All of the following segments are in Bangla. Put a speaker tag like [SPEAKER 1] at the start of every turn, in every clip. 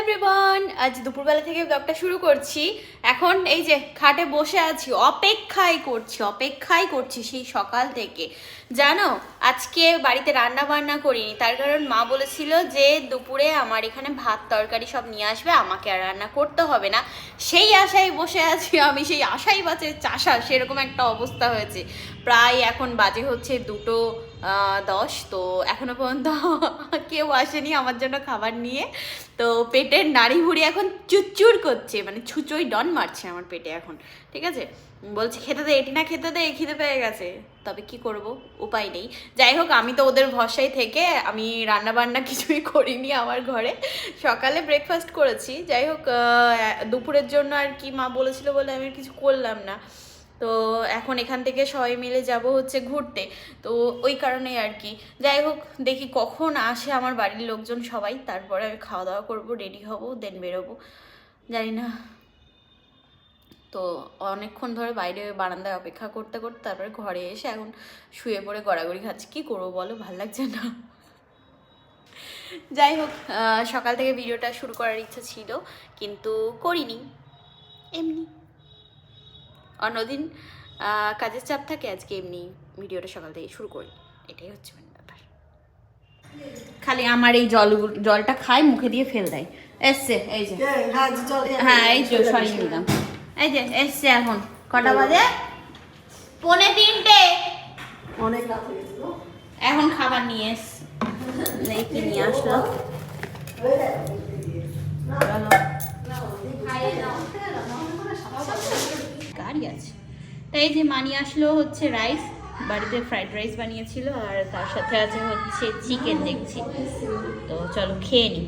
[SPEAKER 1] এভরিওয়ান আজ দুপুরবেলা থেকে ব্লগটা শুরু করছি। এখন এই যে খাটে বসে আছি, অপেক্ষাই করছি অপেক্ষাই করছি সেই সকাল থেকে। জানো, আজকে বাড়িতে রান্না বান্না করিনি, তার কারণ মা বলেছিল যে দুপুরে আমার এখানে ভাত তরকারি সব নিয়ে আসবে, আমাকে আর রান্না করতে হবে না। সেই আশায় বসে আছি আমি, সেই আশাই বাঁচে, চাষা, সেরকম একটা অবস্থা হয়েছে। প্রায় এখন বাজে হচ্ছে দুটো দশ, তো এখনও পর্যন্ত কেউ আসেনি আমার জন্য খাবার নিয়ে। তো পেটের নাড়ি ভুড়ি এখন চুরচুর করছে মানে ছুচোই ডন মারছে আমার পেটে এখন, ঠিক আছে? বলছে, খেতে দে, এটি না খেতে দে, খিদে পেয়ে গেছে। তবে কি করব? উপায় নেই। যাই হোক, আমি তো ওদের ভরসায় থেকে আমি রান্না বান্না কিছুই করিনি আমার ঘরে। সকালে ব্রেকফাস্ট করেছি। যাই হোক দুপুরের জন্য আর কি মা বলেছিল বলে আমি কিছু করলাম না। তো এখন এখান থেকে সবাই মিলে যাব হচ্ছে ঘুরতে। তো ওই কারণেই আর কি। যাই হোক, দেখি কখন আসে আমার বাড়ির লোকজন সবাই। তারপরে আমি খাওয়া দাওয়া করব রেডি হব দেন বেরোবো। জানি না। তো অনেকক্ষণ ধরে বাইরে বারান্দায় অপেক্ষা করতে করতে তারপরে ঘরে এসে এখন শুয়ে পড়ে গড়াগড়ি খাচ্ছি। কী করব বলো? ভালো লাগছে না। যাই হোক সকাল থেকে ভিডিওটা শুরু করার ইচ্ছা ছিল, কিন্তু করিনি। এমনি। অন্যদিন কাজের চাপ থাকে আজকে এমনি ভিডিওটা সকাল থেকে শুরু করি। এটাই হচ্ছে মেন ব্যাপার। খালি আমার এই জল জলটা খাই মুখে দিয়ে ফেল দেয়। এসছে এই যে। হ্যাঁ এই যে সরিয়ে নিলাম। এই যে এসছে এখন। কটা বাজে? পৌনে তিনটে।
[SPEAKER 2] অনেক রাত হয়ে
[SPEAKER 1] এখন খাবার নিয়ে এস কি নিয়ে আসলো? চলো। গাড়ি আছে। তাই যে মানি আসলো হচ্ছে রাইস বাড়িতে ফ্রাইড রাইস বানিয়েছিল আর তার সাথে আছে হচ্ছে চিকেন দেখছি। তো চলো খেয়ে নি।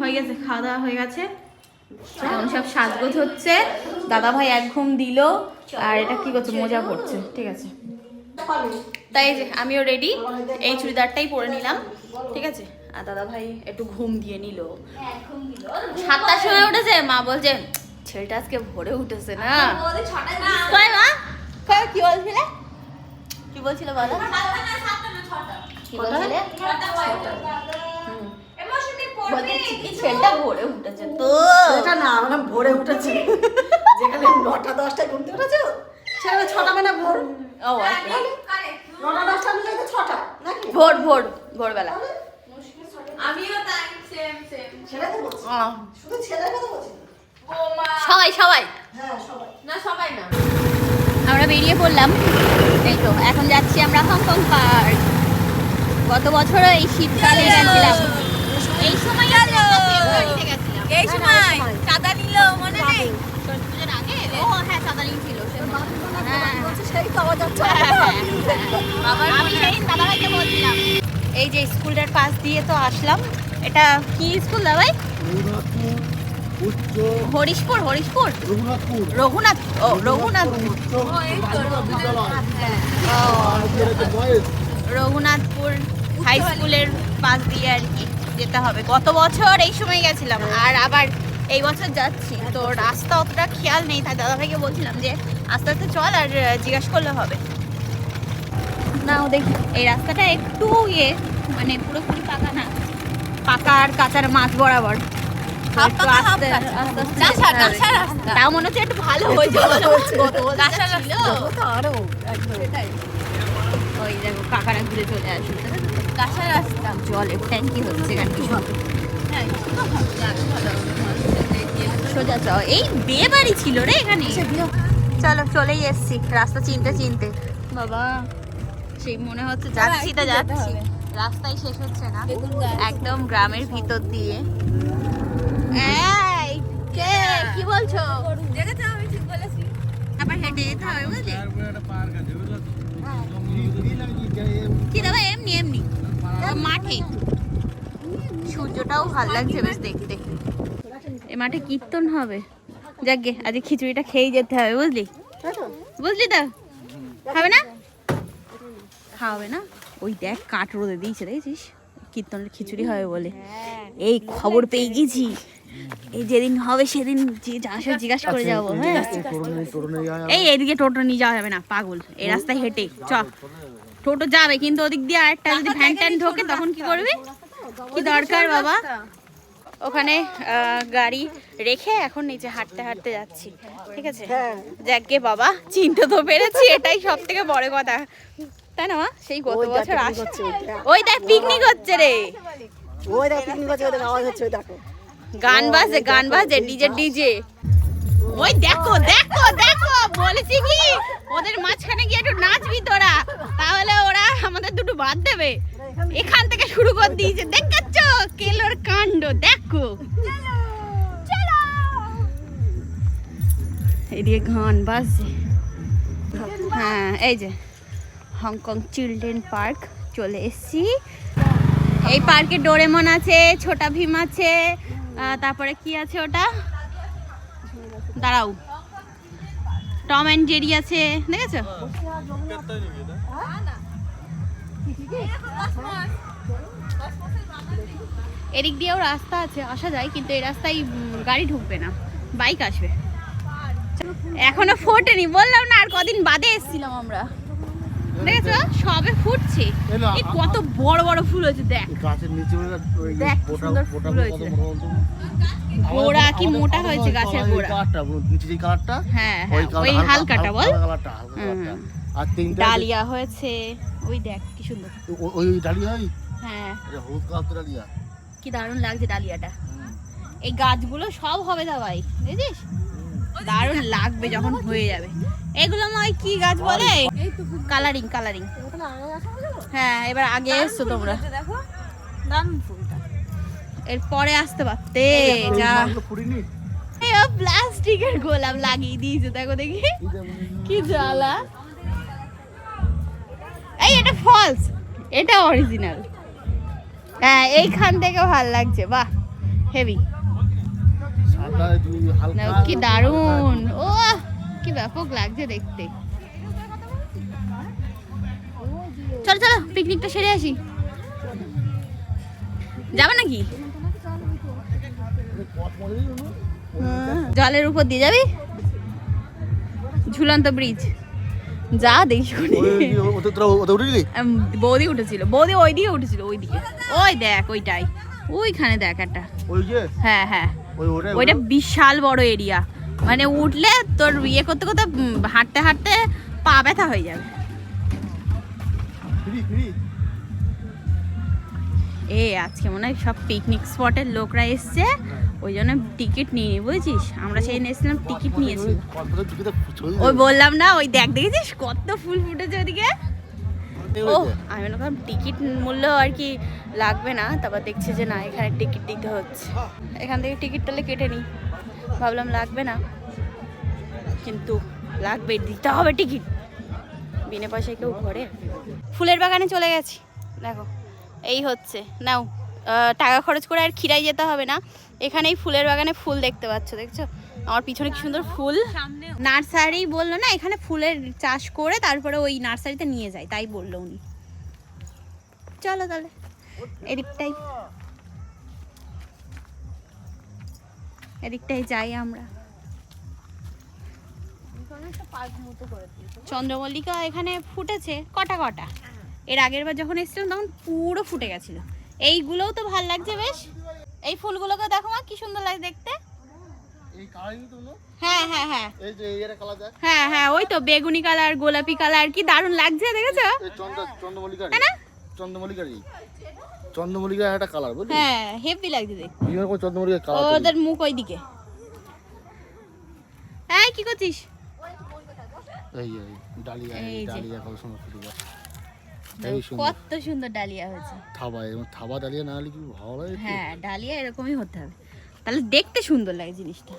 [SPEAKER 1] হয়ে গেছে, খাওয়া দাওয়া হয়ে গেছে। এখন সব সাজগোজ হচ্ছে। দাদা ভাই এক ঘুম দিল আর এটা কি করছে? মজা পড়ছে ঠিক আছে। তাই যে আমিও রেডি এই চুড়িদারটাই পরে নিলাম। ঠিক আছে? আর দাদা ভাই একটু ঘুম দিয়ে নিল। সাতটার সময় উঠেছে, মা বলছে ছেলেটা আজকে ভোরে উঠেছে না? কয় মা? কয় কি বলছিলে? কি বলছিলে বলো? কি বলছিলে? হুম। ছেলেটা ভোরে উঠেছে তো।
[SPEAKER 2] এটা না আমরা ভোরে উঠেছি। যেখানে নটা দশটায় ঘুমতে উঠেছো সেখানে ছটা মানে ভোর।
[SPEAKER 1] ও আচ্ছা।
[SPEAKER 2] নটা দশটা মিলে ছটা নাকি?
[SPEAKER 1] ভোর ভোর ভোরবেলা।
[SPEAKER 3] আমিও তাই সেম সেম
[SPEAKER 2] সেটাই তো শুধু ছেলের কথা বলছি না।
[SPEAKER 3] ও মা
[SPEAKER 1] সবাই সবাই।
[SPEAKER 2] হ্যাঁ
[SPEAKER 3] না সবাই না।
[SPEAKER 1] আমরা বেরিয়ে পড়লাম। এই তো এখন যাচ্ছি আমরা হংকং পার্ক। গত বছরও এই শীতকালে গেছিলাম। এই সময়
[SPEAKER 3] এই সময় চাঁদা নিল মনে নেই?
[SPEAKER 1] হ্যাঁ হ্যাঁ। হ্যাঁ, হ্যাঁ, হ্যাঁ। এই যে স্কুলটার পাশ দিয়ে তো আসলাম। এটা কি স্কুল
[SPEAKER 4] রঘুনাথপুর উচ্চ
[SPEAKER 1] হরিশপুর হরিশপুর?
[SPEAKER 4] রঘুনাথপুর।
[SPEAKER 1] রঘুনাথ ও
[SPEAKER 4] উচ্চ
[SPEAKER 1] রঘুনাথপুর হাই স্কুলের পাশ দিয়ে আর কি যেতে হবে। গত বছর এই সময় গেছিলাম আর আবার এই বছর যাচ্ছি। তো রাস্তা অতটা খেয়াল নেই তাই দাদাভাইকে বলছিলাম যে আস্তে আস্তে চল আর জিজ্ঞাসা করলে হবে। না ও দেখি এই রাস্তাটা একটু ইয়ে মানে পুরোপুরি পাকা না। পাকা আর কাঁচার মাছ বরাবর। তাও মনে হচ্ছে একটু ভালো হয়েছে ওই দেখো কাকারা ঘুরে চলে আসবে
[SPEAKER 3] কাঁচা রাস্তা।
[SPEAKER 1] জলের ট্যাঙ্কি হচ্ছে সুন্দর।
[SPEAKER 3] হ্যাঁ।
[SPEAKER 1] সোজা চ এই বিয়ে বাড়ি ছিল রে এখানে। চলো চলেই এসছি। রাস্তা চিনতে চিনতে। বাবা সেই মনে হচ্ছে যাচ্ছি তো যাচ্ছি।
[SPEAKER 3] হবে।
[SPEAKER 1] রাস্তায় শেষ হচ্ছে না। একদম গ্রামের ভিতর দিয়ে। এই কে? কি বলছো?
[SPEAKER 3] দেখেছ আমি ঠিক বলেছি।
[SPEAKER 1] আবার হেঁটে যেতে হবে বুঝলি? কি দাদা এমনি এমনি? মাঠে। সূর্যটাও ভালো লাগছে বেশ দেখতে। এ মাঠে কীর্তন হবে। যাকে আজকে খিচুড়িটা খেয়ে যেতে হবে বুঝলি? বুঝলি তো? খাবে না? খাওয়াবে না? ওই দেখ কাঠ রোদে দিয়েছে দেখেছিস? কীর্তনের খিচুড়ি হবে বলে। এই খবর পেয়ে গেছি। এই যেদিন হবে সেদিন যে জিজ্ঞাসা করে যাব হ্যাঁ। এই এদিকে টোটো নিয়ে যাওয়া যাবে না পাগল। এই রাস্তায় হেঁটে চ। টোটো যাবে কিন্তু ওদিক দিয়ে আরেকটা যদি ভ্যান ট্যান ঢোকে তখন কি করবি? কি দরকার বাবা? ওখানে আহ, গাড়ি রেখে এখন নিচে হাঁটতে হাঁটতে যাচ্ছি ঠিক আছে?
[SPEAKER 2] হ্যাঁ।
[SPEAKER 1] যাকে বাবা চিনতে তো পেরেছি এটাই সব থেকে বড় কথা। তাই না মা? সেই গত বছর
[SPEAKER 2] picnic
[SPEAKER 1] আস
[SPEAKER 2] ওই দেখ।
[SPEAKER 1] পিকনিক হচ্ছে রে।
[SPEAKER 2] ওই দেখো পিকনিক হচ্ছে আওয়াজ হচ্ছে দেখো।
[SPEAKER 1] গান বাজে গান বাজে ডিজে ডিজে। ওই দেখো দেখো দেখো বলেছি কি? ওদের মাঝখানে গিয়ে একটু নাচবি তোরা তাহলে ওরা আমাদের দুটো বাদ দেবে। এখান থেকে শুরু করে দিয়েছে দেখাচ্ছ কেলোর কাণ্ড দেখো। এদিকে গান বাজছে। হ্যাঁ এই যে হংকং চিলড্রেন পার্ক চলে এসছি। এই পার্কে ডোরেমন আছে ছোটা ভীম আছে তারপরে কি আছে ওটা? দাঁড়াও। টম অ্যান্ড জেরি আছে, দেখেছ? এদিক দিয়েও রাস্তা আছে, আসা যায়, কিন্তু এই রাস্তায় গাড়ি ঢুকবে না, বাইক আসবে। এখনও ফোটেনি, বললাম না, আর কদিন বাদে এসেছিলাম আমরা। দেখেছ সবে ফুটছে। এই কত বড় বড় ফুল হয়েছে দেখ।
[SPEAKER 4] গাছের নিচে ওই ওই
[SPEAKER 1] দেখ, সুন্দর ফুল হয়েছে। গোড়া কি মোটা হয়েছে গাছের গোড়া?
[SPEAKER 4] নিচে যে কালারটা?
[SPEAKER 1] হ্যাঁ
[SPEAKER 4] ওই
[SPEAKER 1] হ্যাঁ হালকাটা বল।
[SPEAKER 4] কালারটা। আর তিনটে
[SPEAKER 1] ডালিয়া হয়েছে। ওই দেখ কি সুন্দর।
[SPEAKER 4] ওই ডালিয়া
[SPEAKER 1] হ্যাঁ।
[SPEAKER 4] হলুদ কালার ডালিয়া।
[SPEAKER 1] কি দারুণ লাগছে ডালিয়াটা। এই গাছগুলো সব হবে দাবাই বুঝিস দারুণ লাগবে যখন হয়ে যাবে। এগুলো নয় কি গাছ বলে? কালারিং কালারিং হ্যাঁ এবার আগে এসছো তোমরা।
[SPEAKER 3] দারুণ ফুলটা।
[SPEAKER 1] এরপরে আসতে পারতে। যা। প্লাস্টিকের গোলাপ লাগিয়ে দিয়েছে দেখো দেখি। কি জ্বালা। এই এটা ফলস এটা অরিজিনাল হ্যাঁ এইখান থেকে ভালো লাগছে বাহ হেভি কি দারুণ। ও কি ব্যাপক লাগছে দেখতে। চলো চলো পিকনিকটা সেরে আসি। যাবে নাকি? জলের উপর দিয়ে যাবি? ঝুলন্ত ব্রিজ যা দেখি বৌদি উঠেছিল। বৌদি ওই দিকে উঠেছিল ওই দিকে। ওই দেখ ওইটাই। ওইখানে দেখ একটা। হ্যাঁ হ্যাঁ। ওইটা বিশাল বড় এরিয়া মানে উঠলে তোর ইয়ে করতে করতে হাঁটতে হাঁটতে পা ব্যথা হয়ে যাবে। এ আজকে মনে হয় সব পিকনিক স্পটের লোকরা এসছে। ওই জন্য টিকিট নিয়ে বুঝেছিস? আমরা সেই এসেছিলাম টিকিট নিয়েছি। ওই বললাম না ওই দেখ দেখেছিস? কত ফুল ফুটেছে ওদিকে। ও আমি মনে করলাম টিকিট মূল্য আর কি লাগবে না তারপর দেখছি যে না এখানে টিকিট দিতে হচ্ছে। এখান থেকে টিকিট তাহলে কেটে নিই। ভাবলাম লাগবে না। কিন্তু লাগবে দিতে হবে টিকিট। বিনা পয়সায় কেউ ঘরে। ফুলের বাগানে চলে গেছি। দেখো এই হচ্ছে। নাও টাকা খরচ করে আর খিরাই যেতে হবে না। এখানেই ফুলের বাগানে ফুল দেখতে পাচ্ছ দেখছ? আমার পিছনে কি সুন্দর ফুল? নার্সারি বলল না এখানে ফুলের চাষ করে তারপরে ওই নার্সারিতে নিয়ে যায় তাই বলল উনি। চলো তাহলে এদিকটাই। এদিকটাই যাই আমরা। চন্দ্রমল্লিকা এখানে ফুটেছে কটা কটা? এর আগের বার যখন এসেছিলাম তখন পুরো ফুটে গেছিল। এইগুলোও তো ভালো লাগছে বেশ। এই ফুলগুলোকে দেখো মা কি সুন্দর লাগে দেখতে।
[SPEAKER 4] এই
[SPEAKER 1] হ্যাঁ হ্যাঁ হ্যাঁ।
[SPEAKER 4] এই যে এই কালার দেখ।
[SPEAKER 1] হ্যাঁ হ্যাঁ ওই তো বেগুনি কালার গোলাপি কালার কি দারুণ লাগছে দেখেছ?
[SPEAKER 4] এই চন্দ্র একটা কালার বুঝলি?
[SPEAKER 1] হ্যাঁ হেভি লাগছে
[SPEAKER 4] কালার
[SPEAKER 1] ওদের মুখ ওইদিকে। এই কি করছিস?
[SPEAKER 4] এই এই ডালিয়া
[SPEAKER 1] এই
[SPEAKER 4] ডালিয়া কত সুন্দর ফুটে
[SPEAKER 1] কত ডালিয়া হয়েছে।
[SPEAKER 4] থাবা এরকম থাবা ডালিয়া না হলে কি ভালো লাগে?
[SPEAKER 1] হ্যাঁ ডালিয়া এরকমই হতে হবে। তাহলে দেখতে সুন্দর লাগে জিনিসটা।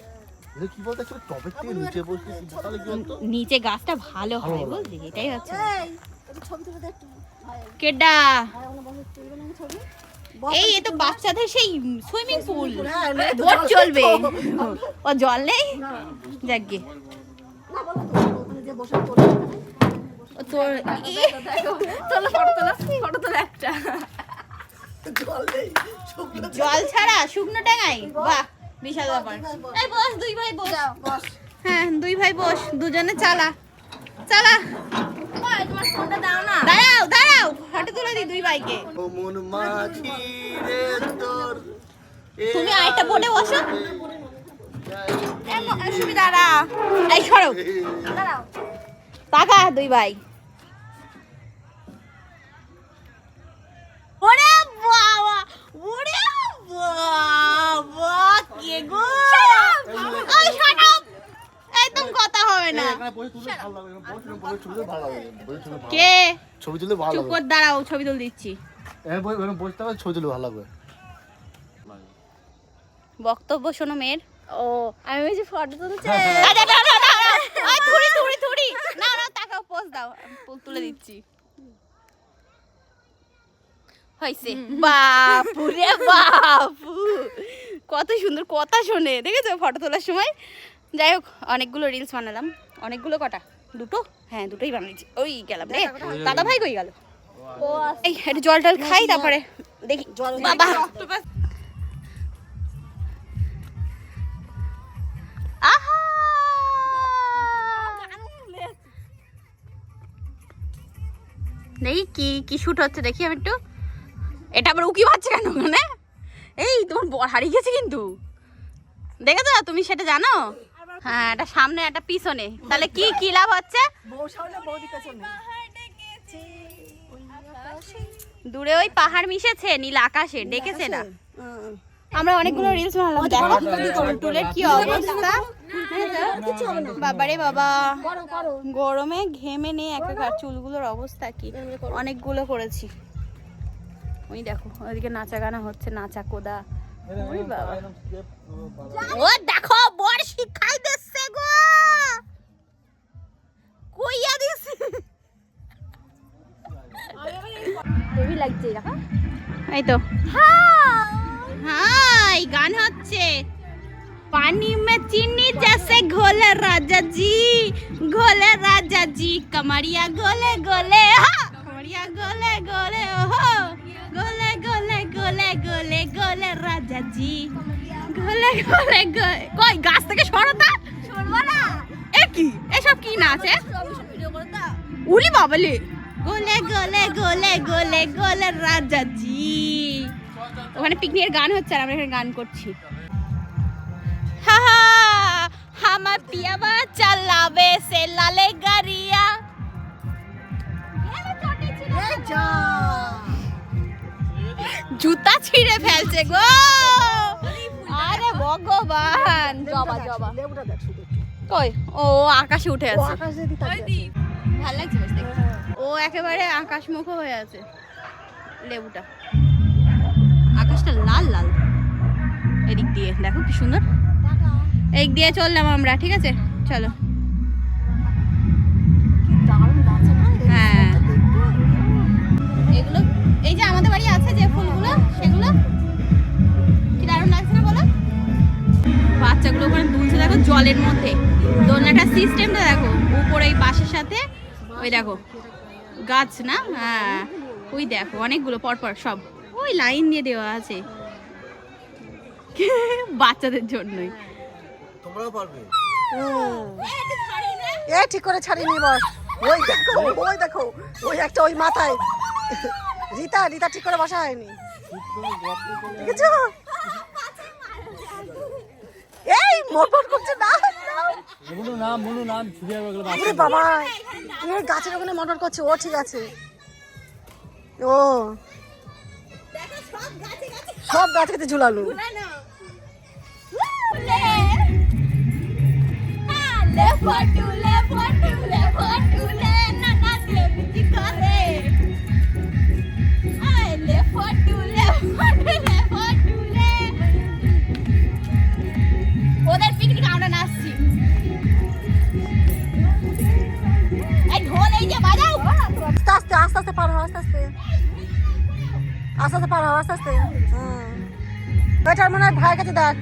[SPEAKER 4] নিচে
[SPEAKER 1] গাছটা ভালো হয় বলছি এটাই হচ্ছে। কেডা? এই এ তো বাচ্চাদের সেই সুইমিং পুল।
[SPEAKER 2] হ্যাঁ,
[SPEAKER 1] বোট চলবে। ও জল নেই? যাকগে
[SPEAKER 2] না বলো তো ওখানে যে বসে তোলে
[SPEAKER 1] ও তোর
[SPEAKER 3] তোলো ফটো তোলো ফটো তোলো একটা।
[SPEAKER 2] জল
[SPEAKER 1] ছাড়া শুকনো ডাঙাই বাহ বিশাল ব্যাপার। এই বস দুই ভাই বস।
[SPEAKER 2] বস।
[SPEAKER 1] হ্যাঁ দুই ভাই বস দুজনে চালা। চালা।
[SPEAKER 3] ওই, তোমার ফোনটা দাও না।
[SPEAKER 1] দাঁড়াও দাঁড়াও ফটো তুলে দি দুই ভাইকে।
[SPEAKER 4] ও মন মাঝি রে তোর
[SPEAKER 1] তুমি আরেকটা বোর্ডে বসো। সুবিধা এই সরো। টাকা দুই ভাই। বাবা কে গো ওই shut একদম কথা হবে না কে
[SPEAKER 4] ছবি তুললে ভালো
[SPEAKER 1] চুপ
[SPEAKER 4] লাগবে
[SPEAKER 1] দাঁড়াও ছবি তুল দিচ্ছি
[SPEAKER 4] এখানে বসে এখানে বসতে হবে ছবি তুললে ভালো লাগবে
[SPEAKER 1] বক্তব্য শোনো মেয়ের
[SPEAKER 3] ও আমি ওই যে ফটো তুলছে
[SPEAKER 1] না, না, তাকাও, pose দাও। তুলে দিচ্ছি। হয়েছে। বাপুরে বাপু। কত সুন্দর কথা শোনে দেখেছ? ফটো তোলার সময়। যাই হোক অনেকগুলো রিলস বানালাম। অনেকগুলো কটা? দুটো? হ্যাঁ দুটোই বানিয়েছি। ওই গেলাম রে। দাদা ভাই কই গেল? এই একটু জল টল খাই তারপরে দেখি।
[SPEAKER 2] জল
[SPEAKER 1] বাবা। দেখি কি কি শুট হচ্ছে দেখি আমি একটু। এটা আবার উকি মারছে কেন? ওখানে এই তোমার বর হারিয়ে গেছে কিন্তু। দেখেছ? তুমি সেটা জানো? হ্যাঁ এটা সামনে একটা পিছনে। তাহলে কি কি লাভ হচ্ছে? দূরে ওই পাহাড় মিশেছে নীল আকাশে। ডেকেছে না? আমরা অনেকগুলো রিলস বানালাম। দেখো টুলের কি অবস্থা। বাবারে বাবা। গরমে ঘেমে নেই একাকার। চুলগুলোর অবস্থা কি? অনেকগুলো করেছি। ওই দেখো ওইদিকে নাচা গানা হচ্ছে নাচা কোদা ওই বাবা ও দেখো বর শিখাই দিচ্ছে গো কইয়া দিছে
[SPEAKER 3] হেভি লাগছে দেখো
[SPEAKER 1] এই তো হাই গান হচ্ছে पानी में चीनी जैसे घोले राजा जी घोले राजा जी कमरिया गोले गोले हाँ कमरिया गोले गोले ओहो গোলে গোলে গোলে গোলে গোলে রাজাজি। গোলে গোলে গোলে। কই গাছ থেকে সরো তা। সরবো না। এ কি? এসব কি
[SPEAKER 3] না আছে
[SPEAKER 1] উড়ি বাবলে। গোলে গোলে গোলে গোলে গোলে রাজাজি। ওখানে পিকনিকের গান হচ্ছে আর আমরা এখানে গান করছি। হা হা আমার পিয়াবা চালাবে সে লালে গাড়িয়া।
[SPEAKER 2] চটেছিল
[SPEAKER 1] জুতা ছিঁড়ে ফেলছে গো। আরে ভগবান। জবা জবা। কই? ও আকাশে উঠে
[SPEAKER 2] ও
[SPEAKER 1] আছে।
[SPEAKER 2] আকাশ।
[SPEAKER 1] ভালো লাগছে বেশ দেখতে। ও একেবারে আকাশমুখ হয়ে আছে। লেবুটা। আকাশটা লাল লাল। এদিক দিয়ে। দেখো কি সুন্দর। এদিক দিয়ে চললাম আমরা ঠিক আছে? চলো। হ্যাঁ। এগুলো এই যে আমাদের বাড়ি আছে যে ফুলগুলো সেগুলো। কি দারুণ লাগছে না বলো? বাচ্চাগুলো ওখানে দুলছে দেখো জলের মধ্যে। দোলনাটার সিস্টেমটা দেখো উপরে এই বাঁশের সাথে ওই দেখো গাছ না? হ্যাঁ ওই দেখো অনেকগুলো পরপর সব। ওই লাইন দিয়ে দেওয়া আছে। বাচ্চাদের জন্যই।
[SPEAKER 4] তোমরাও পারবে।
[SPEAKER 2] হুম। এ ঠিক করে ছাড়িয়ে নি বস। ওই দেখো ওই দেখো ওই একটা ওই মাথায়। রীতা রিতা ঠিক করে বসা হয়নি। দেখেছ? এই মোটর করছে না না।
[SPEAKER 5] নাম মনু নাম ছুটে যাবে
[SPEAKER 2] আরে বাবা এই গাছের ওখানে মোটর করছে ও ঠিক আছে। ও। সব গাছ কেটে ঝুলালো।
[SPEAKER 1] লে
[SPEAKER 2] আস্তে আস্তে পার আস্তে আস্তে। ওইটার মনে হয় ভাইয়ের কাছে দেখ।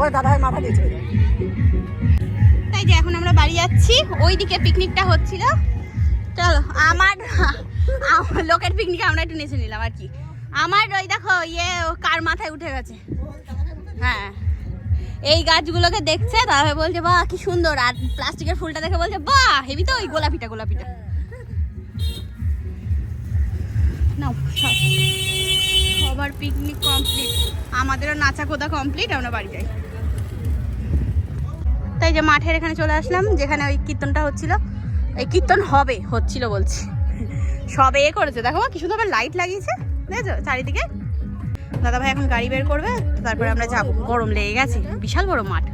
[SPEAKER 2] ওই দাদা ভাই মাথা দিয়েছে।
[SPEAKER 1] তাই যে এখন আমরা বাড়ি যাচ্ছি। ওইদিকে পিকনিকটা হচ্ছিল। চলো, আমার লোকের পিকনিক আমরা একটু নেচে নিলাম আর কি। আমার ওই দেখো ইয়ে কার মাথায় উঠে গেছে। হ্যাঁ। এই গাছগুলোকে দেখছে তাহলে বলছে, বাহ, কি সুন্দর। আর প্লাস্টিকের ফুলটা দেখে বলছে, বাহ, হেবি তো, ওই গোলাপিটা গোলাপিটা। নাও সব। সব সবার পিকনিক কমপ্লিট আমাদেরও নাচা কোদা কমপ্লিট আমরা বাড়ি যাই। তাই যে মাঠের এখানে চলে আসলাম, যেখানে ওই কীর্তনটা হচ্ছিল। এই কীর্তন হবে, হচ্ছিল বলছি। সবে এ করেছে। দেখো কি আবার লাইট লাগিয়েছে। দেখেছ? চারিদিকে। দাদা ভাই এখন গাড়ি বের করবে, তারপরে আমরা যাব। গরম লেগে গেছে, বিশাল বড় মাঠ।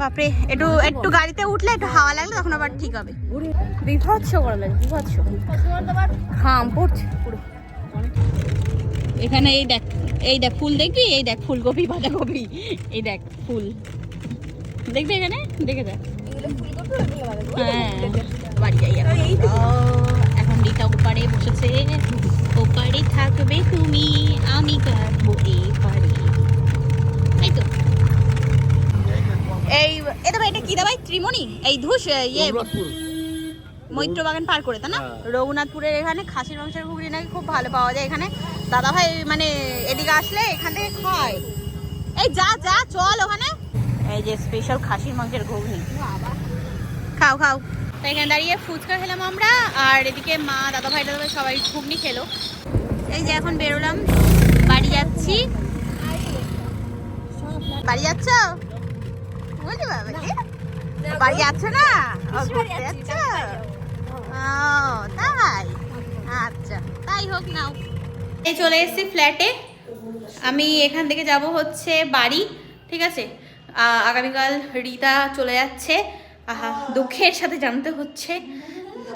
[SPEAKER 1] বাপরে, একটু একটু গাড়িতে উঠলে একটু হাওয়া লাগলে, তখন আবার ঠিক হবে। বিভৎস গরম পড়ছে এখানে এই দেখ এই দেখ ফুল দেখবি? এই দেখ ফুলকপি, বাঁধাকপি, এই দেখ ফুল। দেখবি এখানে? দেখে দেখ। হ্যাঁ বাড়ি যাই এখন। রিতা ওপারে বসেছে। ওপারে থাকবে তুমি, আমি কাটবো এই পারে এই তো। এই এ দাদা এটা কি দাবাই ত্রিমণি? এই ধুস ইয়ে মৈত্র বাগান পার করে তা না? রঘুনাথপুরের এখানে খাসির মাংসের ঘুগনি নাকি খুব ভালো পাওয়া যায় এখানে। দাদা ভাই মানে এদিকে আসলে এখান থেকে খায়। এই যা যা চল ওখানে। এই যে স্পেশাল খাসির মাংসের ঘুগনি। খাও খাও। তো এখানে দাঁড়িয়ে ফুচকা খেলাম আমরা আর এদিকে মা দাদা ভাই দাদা ভাই সবাই ঘুগনি খেলো। এই যে এখন বেরোলাম বাড়ি যাচ্ছি। বাড়ি যাচ্ছ? বাড়ি যাচ্ছ না? ও, ঘুরতে যাচ্ছ? ও তাই? আচ্ছা তাই হোক নাও। এই চলে এসেছি ফ্ল্যাটে। আমি এখান থেকে যাব হচ্ছে বাড়ি ঠিক আছে? আগামীকাল রিতা চলে যাচ্ছে। আহা দুঃখের সাথে জানতে হচ্ছে।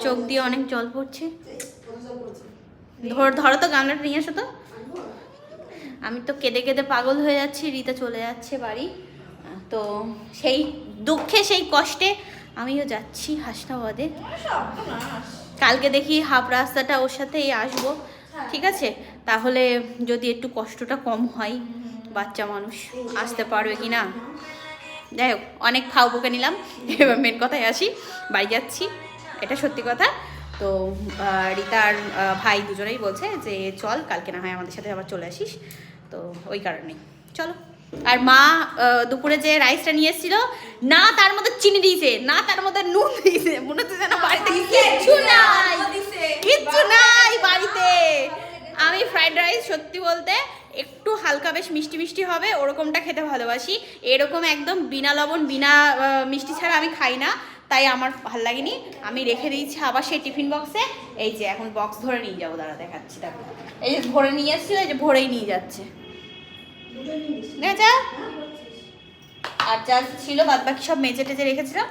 [SPEAKER 1] চোখ দিয়ে অনেক জল পড়ছে। ধর ধরো তো গামলাটা নিয়ে আসো তো। আমি তো কেঁদে কেঁদে পাগল হয়ে যাচ্ছি রিতা চলে যাচ্ছে বাড়ি। তো সেই দুঃখে সেই কষ্টে আমিও যাচ্ছি হাসনাবাদে। কালকে দেখি হাফ রাস্তাটা ওর সাথেই আসব। ঠিক আছে? তাহলে যদি একটু কষ্টটা কম হয় বাচ্চা মানুষ আসতে পারবে কি না যাই হোক অনেক ফাউ বকে নিলাম। এবার মেন কথায় আসি বাড়ি যাচ্ছি। এটা সত্যি কথা। তো আহ, রিতা আর আহ, ভাই দুজনেই বলছে যে চল কালকে না হয় আমাদের সাথে আবার চলে আসিস। তো ওই কারণেই। চলো। আর মা দুপুরে যে রাইসটা নিয়ে এসেছিল না তার মধ্যে চিনি দিয়েছে না তার মধ্যে নুন দিয়েছে। মনে হচ্ছে যেন বাড়িতে কিচ্ছু নাই। কিচ্ছু নাই বাড়িতে। আমি ফ্রাইড রাইস সত্যি বলতে একটু হালকা বেশ মিষ্টি মিষ্টি হবে ওরকমটা খেতে ভালোবাসি। এরকম একদম বিনা লবণ বিনা মিষ্টি ছাড়া আমি খাই না তাই আমার ভালো লাগেনি। আমি রেখে দিয়েছি আবার সেই টিফিন বক্সে এই যে এখন বক্স ধরে নিয়ে যাব দাঁড়া দেখাচ্ছি দেখো। এই যে ভরে নিয়ে এসেছিল এই যে ভরেই নিয়ে যাচ্ছে। দেখা আর যা ছিল বাদ বাকি সব মেজে টেজে রেখেছিলাম,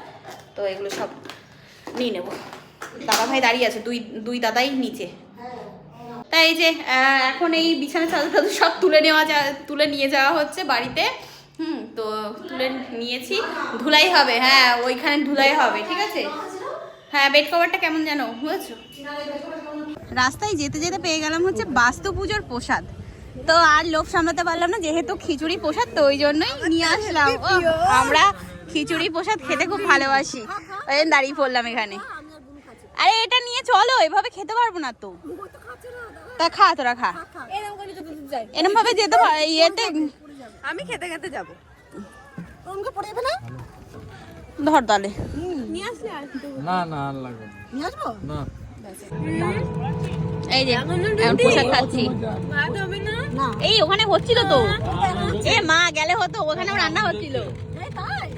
[SPEAKER 1] তো এগুলো সব নিয়ে নেব। দাদা ভাই দাঁড়িয়ে আছে, দুই দুই দাদাই নিচে। তাই এই যে এখন এই বিছানা চাদর টাদর সব তুলে নেওয়া যা, তুলে নিয়ে যাওয়া হচ্ছে বাড়িতে। হুম, তো তুলে নিয়েছি। ধুলাই হবে হ্যাঁ ওইখানে ধুলাই হবে, ঠিক আছে? হ্যাঁ বেড কভারটা কেমন জানো বুঝেছ? রাস্তায় যেতে যেতে পেয়ে গেলাম হচ্ছে বাস্তু পুজোর প্রসাদ। তো আর লোভ সামলাতে পারলাম না যেহেতু খিচুড়ি প্রসাদ তো ওই জন্যই নিয়ে আসলাম। আমরা খিচুড়ি প্রসাদ খেতে খুব ভালোবাসি। ওই জন্য দাঁড়িয়ে পড়লাম এখানে। আরে এটা নিয়ে চলো এভাবে খেতে পারব না তো। তা খা তোরা খা। এরকম ভাবে যেতে পার- ইয়েতে
[SPEAKER 3] আমি খেতে খেতে যাব।
[SPEAKER 2] তোমাকে পড়ে যাবে না।
[SPEAKER 1] ধর তালে
[SPEAKER 5] না না আর লাগবে
[SPEAKER 2] নিয়ে আসব?
[SPEAKER 5] না।
[SPEAKER 1] এই যে এখন প্রসাদ খাচ্ছি। এই ওখানে হচ্ছিল তো। এ মা গেলে হতো ওখানেও রান্না হচ্ছিল।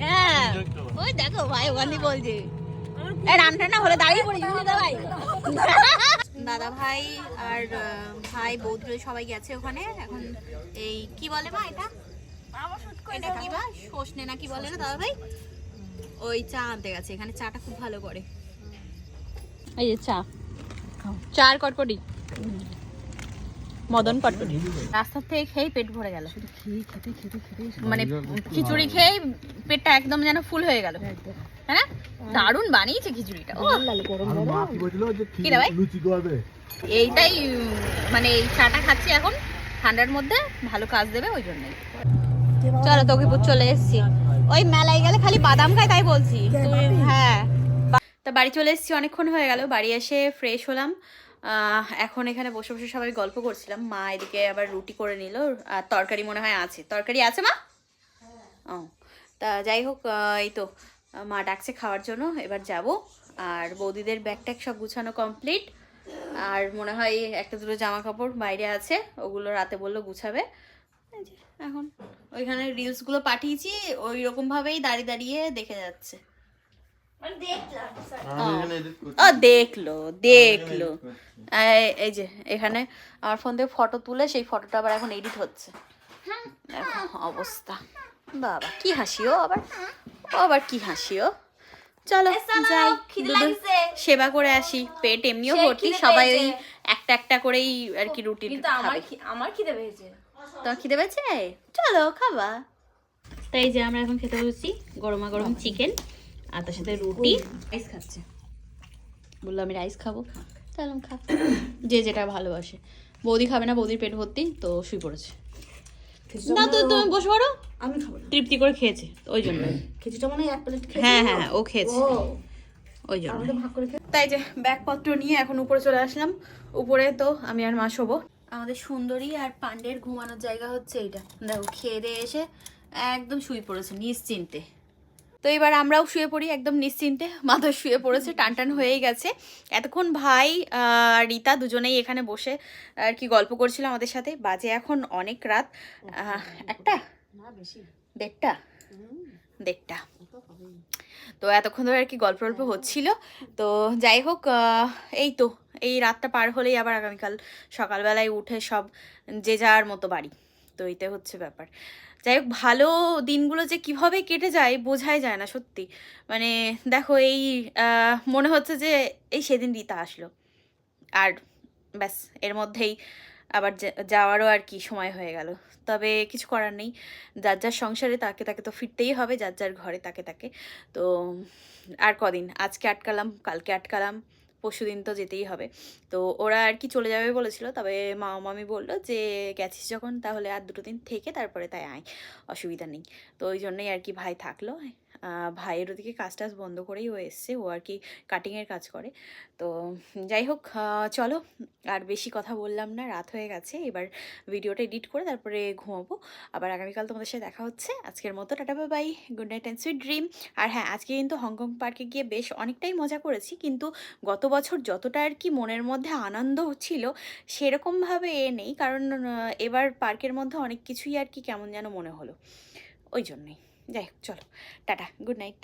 [SPEAKER 1] হ্যাঁ। ওই দেখো ভাই ওখান বলছে। রান্না হলে দাঁড়িয়ে পড়ে ভাই। দাদা ভাই আর ভাই বৌদি সবাই গেছে ওখানে। এখন এই কি বলে মা এটা? এটা কি বা সর্ষে না কি বলে না দাদা ভাই? ওই চা আনতে গেছে এখানে চাটা খুব ভালো করে। এই যে চা। চার কটকটি মদন কটকটি রাস্তার থেকে খেয়ে পেট ভরে গেল। মানে খিচুড়ি খেয়ে পেটটা একদম যেন ফুল হয়ে গেল। হ্যাঁ দারুণ বানিয়েছে খিচুড়িটা। ও
[SPEAKER 4] কি
[SPEAKER 1] রে ভাই? এইটাই মানে এই চাটা খাচ্ছি এখন। ঠান্ডার মধ্যে ভালো কাজ দেবে ওই জন্যই। চলো তকিপুর চলে এসেছি। ওই মেলায় গেলে খালি বাদাম খাই তাই বলছি। তুই- হ্যাঁ। তা বাড়ি চলে এসেছি, অনেকক্ষণ হয়ে গেল। বাড়ি এসে ফ্রেশ হলাম। এখন এখানে বসে বসে সবাই গল্প করছিলাম। মা এদিকে আবার রুটি করে নিল, আর তরকারি মনে হয় আছে। তরকারি আছে মা? ও, তা যাই হোক এই তো, মা ডাকছে খাওয়ার জন্য, এবার যাব। আর বৌদিদের ব্যাগ ট্যাগ সব গুছানো কমপ্লিট আর মনে হয় একটা দুটো জামা কাপড় বাইরে আছে, ওগুলো রাতে বলল গুছাবে। এখন। ওইখানে রিলসগুলো পাঠিয়েছি ওই রকম ভাবেই দাঁড়িয়ে দাঁড়িয়ে দেখে যাচ্ছে
[SPEAKER 3] মানে দেখলাম
[SPEAKER 4] আমি এখানে edit করছি।
[SPEAKER 1] ও। দেখল দেখল। এই- এই যে এখানে আমার ফোন থেকে ফটো তুলে সেই ফটোটা আবার এখন এডিট হচ্ছে। অবস্থা। বাবা কি হাসিও আবার। আবার কি হাসিও চলো যাই।
[SPEAKER 3] খিদে
[SPEAKER 1] সেবা করে আসি। পেট এমনিও ভর্তি সবাই ওই একটা একটা করেই আর কি রুটি
[SPEAKER 3] কিন্তু আমার
[SPEAKER 1] খাবে।
[SPEAKER 3] আমার খিদে পেয়েছে।
[SPEAKER 1] তোমার খিদে পেয়েছে? চলো খাবা। তাই যে আমরা এখন খেতে বসেছি গরমা গরম চিকেন আর তার সাথে রুটি। রাইস খাচ্ছে। বলল আমি রাইস খাব। তাহলে খা যে যেটা ভালোবাসে। বৌদি খাবে না বৌদির পেট ভর্তি তো শুয়ে পড়েছে। না তো তুমি বসে পড়ো।
[SPEAKER 2] আমি খাব
[SPEAKER 1] তৃপ্তি করে খেয়েছে ওই জন্য।
[SPEAKER 2] খিচুড়িটা মনে হয়? এক প্লেট
[SPEAKER 1] হ্যাঁ হ্যাঁ হ্যাঁ, ও খেয়েছে। ওই জন্য।
[SPEAKER 2] ভাগ করে খেয়ে
[SPEAKER 1] তাই যে ব্যাগপত্র নিয়ে এখন উপরে চলে আসলাম। উপরে তো আমি আর মা শোবো। আমাদের সুন্দরী আর পান্ডের ঘুমানোর জায়গা হচ্ছে এইটা। দেখো খেয়ে দিয়ে এসে একদম শুয়ে পড়েছে নিশ্চিন্তে। তো এবার আমরাও শুয়ে পড়ি একদম নিশ্চিন্তে মাথা শুয়ে পড়েছে টান টান হয়েই গেছে। এতক্ষণ ভাই রীতা দুজনেই এখানে বসে আর কি গল্প করছিল আমাদের সাথে। বাজে এখন অনেক রাত একটা? দেড়টা? দেড়টা। তো এতক্ষণ ধরে আর কি গল্প গল্প হচ্ছিল। তো যাই হোক এই তো এই রাতটা পার হলেই আবার আগামীকাল সকালবেলায় উঠে সব যে যার মতো বাড়ি। তো এইটা হচ্ছে ব্যাপার। যাই হোক, ভালো দিনগুলো যে কীভাবে কেটে যায় বোঝাই যায় না সত্যি। মানে দেখো এই মনে হচ্ছে যে এই সেদিন রীতা আসলো। আর ব্যাস, এর মধ্যেই আবার যাওয়ারও আর কি সময় হয়ে গেল। তবে কিছু করার নেই। যার যার সংসারে তাকে তাকে তো ফিরতেই হবে, যার যার ঘরে তাকে তাকে। তো আর কদিন? আজকে আটকালাম, কালকে আটকালাম। পরশু দিন তো যেতেই হবে। তো ওরা আর কি চলে যাবে বলেছিল, তবে মা মামি বলল যে, গেছিস যখন, তাহলে আর দুটো দিন থেকে তারপরে তাই আয়, অসুবিধা নেই। তো ওই জন্যই আর কি ভাই থাকল। ভাইয়ের ওদিকে কাজ টাজ বন্ধ করেই ও এসছে, ও আর কি কাটিংয়ের কাজ করে। তো যাই হোক চলো, আর বেশি কথা বললাম না, রাত হয়ে গেছে, এবার ভিডিওটা এডিট করে তারপরে ঘুমাবো। আবার আগামীকাল তোমাদের সাথে দেখা হচ্ছে। আজকের মতো tata bye good night and sweet dream আর হ্যাঁ আজকে কিন্তু হংকং পার্কে গিয়ে বেশ অনেকটাই মজা করেছি, কিন্তু গত বছর যতটা আর কি মনের মধ্যে আনন্দ ছিল, সেরকমভাবে এ নেই। কারণ এবার পার্কের মধ্যে অনেক কিছুই আর কি কেমন যেন মনে হলো। ওই জন্যই। যাই হোক, চলো। Tata, good night.